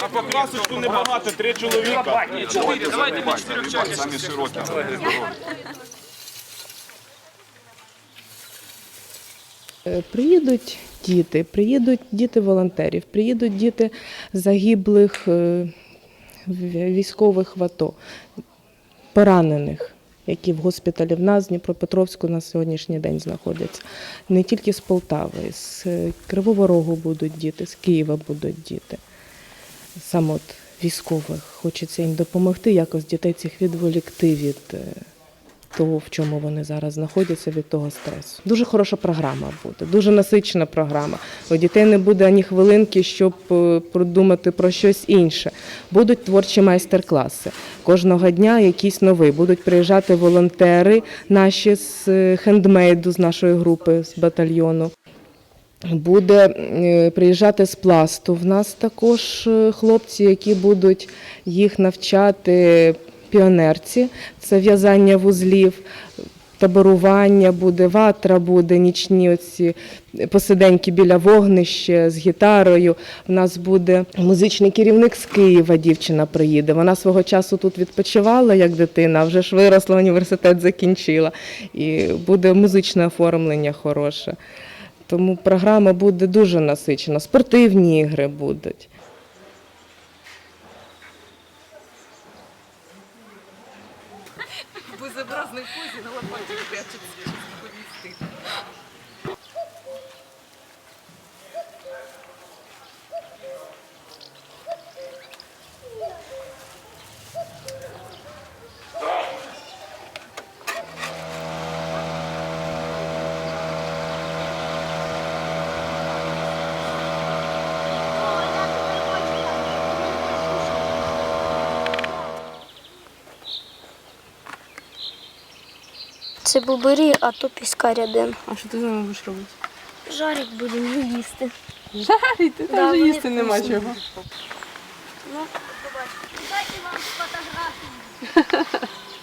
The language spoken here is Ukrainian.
А по класочку небагато, три чоловіка. Давайте ми чотирьох чоловік. Самі широкі. Е, Приїдуть діти, приїдуть діти волонтерів, приїдуть діти загиблих е, військових в АТО, поранених, які в госпіталі в нас, в Дніпропетровську на сьогоднішній день знаходяться. Не тільки з Полтави, з е, Кривого Рогу будуть діти, з Києва будуть діти. Саме от військових хочеться їм допомогти, якось дітей цих відволікти від. е, того, в чому вони зараз знаходяться від того стресу. Дуже хороша програма буде, дуже насичена програма. У дітей не буде ані хвилинки, щоб е, продумати про щось інше. Будуть творчі майстер-класи. Кожного дня якісь нові. Будуть приїжджати волонтери наші з е, хендмейду, з нашої групи, з батальйону. Буде е, приїжджати з пласту. В нас також е, хлопці, які будуть їх навчати піонерці, це в'язання вузлів, таборування буде, ватра буде, нічні оці посиденьки біля вогнища з гітарою. В нас буде музичний керівник з Києва, дівчина приїде. Вона свого часу тут відпочивала як дитина, вже ж виросла, університет закінчила. І буде музичне оформлення хороше. Тому програма буде дуже насичена. Спортивні ігри будуть. Безобразний позе на лопаті прячеться, щоб не стыдно. Це бобирі, а то піска рядин. А що ти з ними будеш робити? Жарик будемо їсти. Жарити? Там Да, вже вони їсти нема вкусні. чого. Ну, побачимо. Дайте вам фотографії.